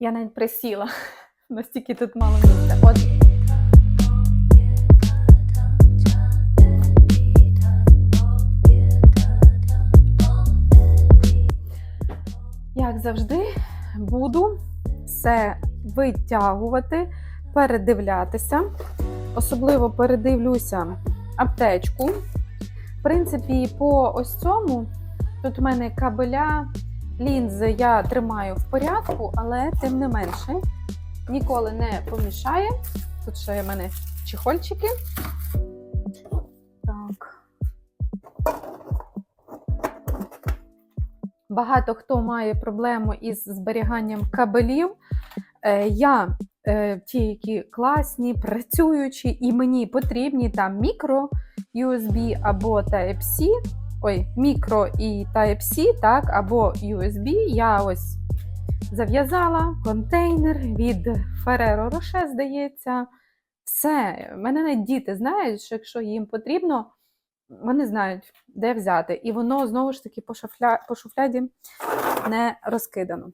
Я навіть присіла, настільки тут мало місця. От як завжди, буду все витягувати, передивлятися. Особливо передивлюся аптечку. В принципі, по ось цьому тут у мене кабеля, лінзи я тримаю в порядку, але тим не менше ніколи не помішає. Тут ще в мене чехольчики. Так. Багато хто має проблему із зберіганням кабелів. Е, Я е, ті, які класні, працюючі, і мені потрібні там мікро USB або Type-C, ой, мікро і Type-C, так, або USB. Я ось зав'язала контейнер від Ferrero Rocher, здається. Все, мене навіть діти знають, що якщо їм потрібно, вони знають, де взяти. І воно знову ж таки по, шафля... по шуфляді не розкидано.